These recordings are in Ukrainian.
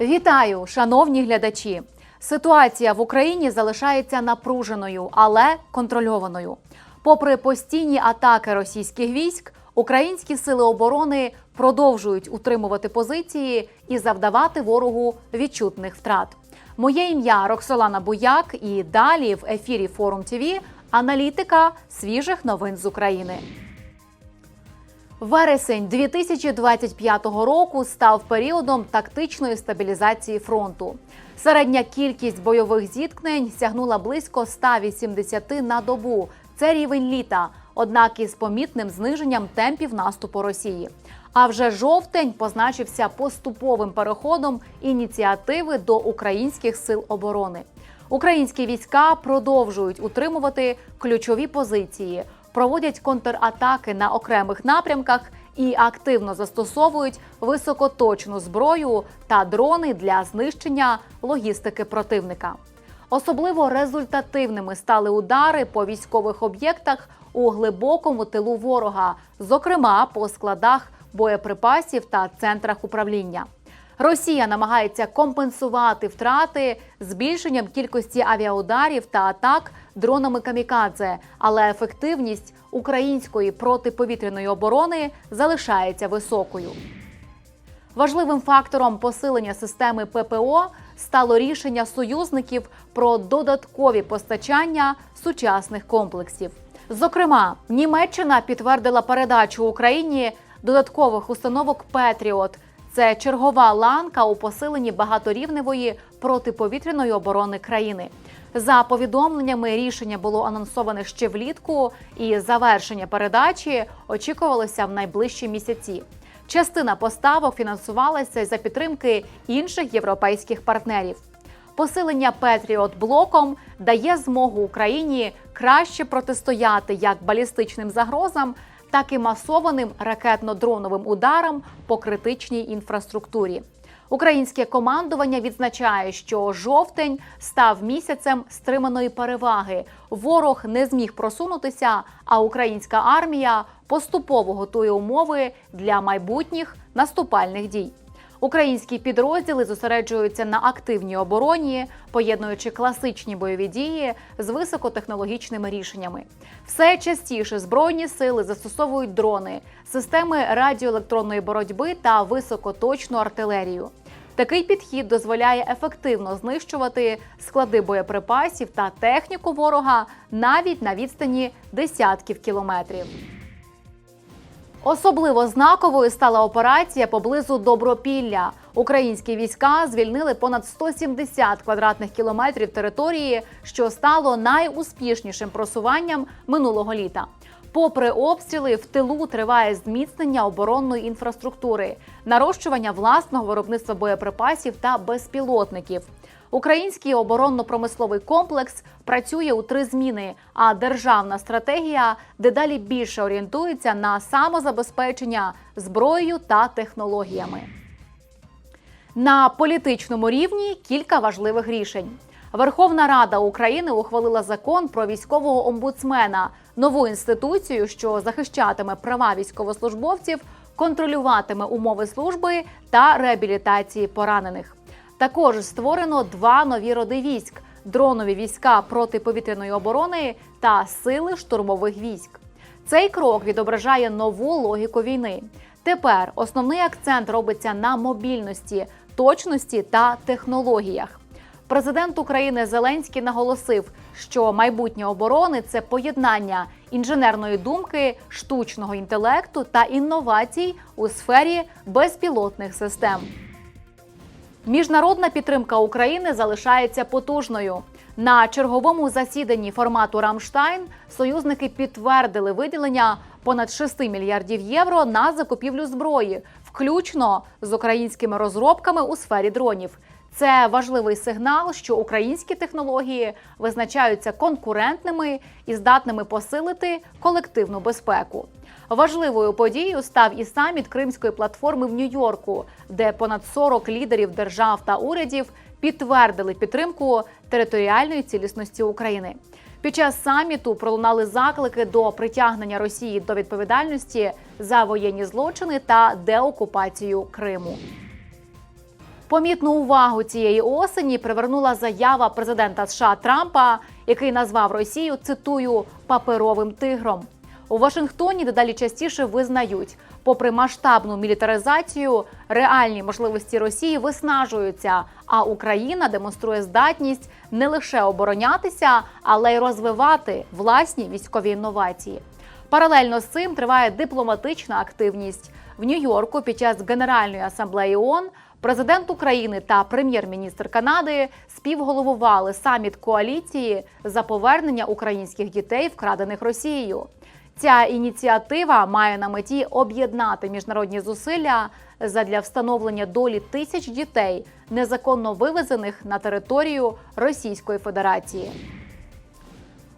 Вітаю, шановні глядачі! Ситуація в Україні залишається напруженою, але контрольованою. Попри постійні атаки російських військ, українські сили оборони продовжують утримувати позиції і завдавати ворогу відчутних втрат. Моє ім'я Роксолана Буяк, і далі в ефірі Форум ТВ аналітика свіжих новин з України. Вересень 2025 року став періодом тактичної стабілізації фронту. Середня кількість бойових зіткнень сягнула близько 180 на добу. Це рівень літа, однак із помітним зниженням темпів наступу Росії. А вже жовтень позначився поступовим переходом ініціативи до українських сил оборони. Українські війська продовжують утримувати ключові позиції, проводять контратаки на окремих напрямках і активно застосовують високоточну зброю та дрони для знищення логістики противника. Особливо результативними стали удари по військових об'єктах у глибокому тилу ворога, зокрема по складах боєприпасів та центрах управління. Росія намагається компенсувати втрати збільшенням кількості авіаударів та атак дронами камікадзе, але ефективність української протиповітряної оборони залишається високою. Важливим фактором посилення системи ППО стало рішення союзників про додаткові постачання сучасних комплексів. Зокрема, Німеччина підтвердила передачу Україні додаткових установок Петріот. Це чергова ланка у посиленні багаторівневої протиповітряної оборони країни. За повідомленнями, рішення було анонсоване ще влітку, і завершення передачі очікувалося в найближчі місяці. Частина поставок фінансувалася за підтримки інших європейських партнерів. Посилення Петріот блоком дає змогу Україні краще протистояти як балістичним загрозам, так і масованим ракетно-дроновим ударам по критичній інфраструктурі. Українське командування відзначає, що жовтень став місяцем стриманої переваги. Ворог не зміг просунутися, а українська армія поступово готує умови для майбутніх наступальних дій. Українські підрозділи зосереджуються на активній обороні, поєднуючи класичні бойові дії з високотехнологічними рішеннями. Все частіше збройні сили застосовують дрони, системи радіоелектронної боротьби та високоточну артилерію. Такий підхід дозволяє ефективно знищувати склади боєприпасів та техніку ворога навіть на відстані десятків кілометрів. Особливо знаковою стала операція поблизу Добропілля. Українські війська звільнили понад 170 квадратних кілометрів території, що стало найуспішнішим просуванням минулого літа. Попри обстріли, в тилу триває зміцнення оборонної інфраструктури, нарощування власного виробництва боєприпасів та безпілотників. Український оборонно-промисловий комплекс працює у три зміни, а державна стратегія дедалі більше орієнтується на самозабезпечення зброєю та технологіями. На політичному рівні кілька важливих рішень. Верховна Рада України ухвалила закон про військового омбудсмена, нову інституцію, що захищатиме права військовослужбовців, контролюватиме умови служби та реабілітації поранених. Також створено два нові роди військ: дронові війська протиповітряної оборони та сили штурмових військ. Цей крок відображає нову логіку війни. Тепер основний акцент робиться на мобільності, точності та технологіях. Президент України Зеленський наголосив, що майбутнє оборони це поєднання інженерної думки, штучного інтелекту та інновацій у сфері безпілотних систем. Міжнародна підтримка України залишається потужною. На черговому засіданні формату Рамштайн союзники підтвердили виділення понад 6 мільярдів євро на закупівлю зброї, включно з українськими розробками у сфері дронів. Це важливий сигнал, що українські технології визначаються конкурентними і здатними посилити колективну безпеку. Важливою подією став і саміт Кримської платформи в Нью-Йорку, де понад 40 лідерів держав та урядів підтвердили підтримку територіальної цілісності України. Під час саміту пролунали заклики до притягнення Росії до відповідальності за воєнні злочини та деокупацію Криму. Помітну увагу цієї осені привернула заява президента США Трампа, який назвав Росію цитую паперовим тигром. У Вашингтоні дедалі частіше визнають, попри масштабну мілітаризацію, реальні можливості Росії виснажуються. А Україна демонструє здатність не лише оборонятися, але й розвивати власні військові інновації. Паралельно з цим триває дипломатична активність в Нью-Йорку під час Генеральної асамблеї ООН Президент України та прем'єр-міністр Канади співголовували саміт коаліції за повернення українських дітей, вкрадених Росією. Ця ініціатива має на меті об'єднати міжнародні зусилля задля встановлення долі тисяч дітей, незаконно вивезених на територію Російської Федерації.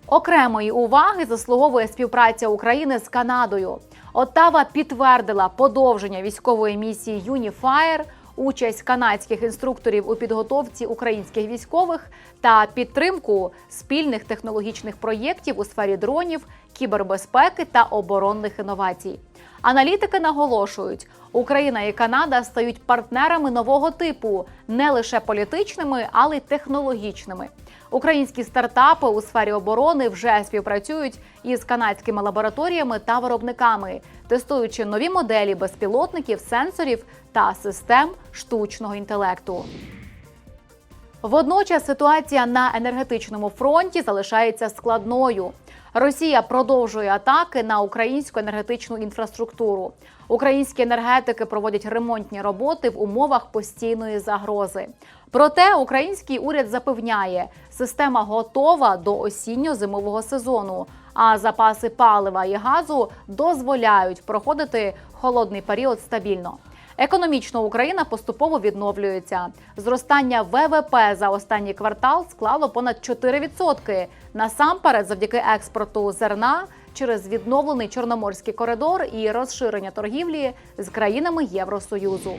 Окремої уваги заслуговує співпраця України з Канадою. Оттава підтвердила подовження військової місії Юніфаєр, участь канадських інструкторів у підготовці українських військових та підтримку спільних технологічних проєктів у сфері дронів, кібербезпеки та оборонних інновацій. Аналітики наголошують, Україна і Канада стають партнерами нового типу, не лише політичними, але й технологічними. Українські стартапи у сфері оборони вже співпрацюють із канадськими лабораторіями та виробниками, тестуючи нові моделі безпілотників, сенсорів та систем штучного інтелекту. Водночас ситуація на енергетичному фронті залишається складною. Росія продовжує атаки на українську енергетичну інфраструктуру. Українські енергетики проводять ремонтні роботи в умовах постійної загрози. Проте український уряд запевняє, система готова до осінньо-зимового сезону, а запаси палива і газу дозволяють проходити холодний період стабільно. Економічно Україна поступово відновлюється. Зростання ВВП за останній квартал склало понад 4%. Насамперед, завдяки експорту зерна через відновлений чорноморський коридор і розширення торгівлі з країнами Євросоюзу.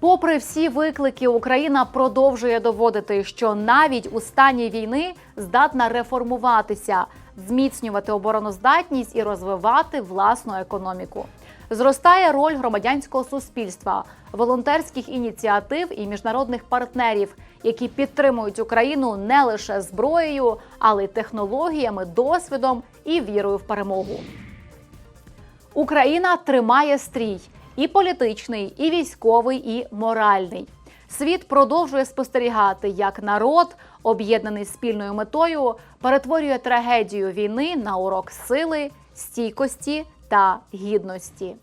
Попри всі виклики, Україна продовжує доводити, що навіть у стані війни здатна реформуватися, зміцнювати обороноздатність і розвивати власну економіку. Зростає роль громадянського суспільства, волонтерських ініціатив і міжнародних партнерів, які підтримують Україну не лише зброєю, але й технологіями, досвідом і вірою в перемогу. Україна тримає стрій і політичний, і військовий, і моральний. Світ продовжує спостерігати, як народ, об'єднаний спільною метою, перетворює трагедію війни на урок сили, стійкості та гідності.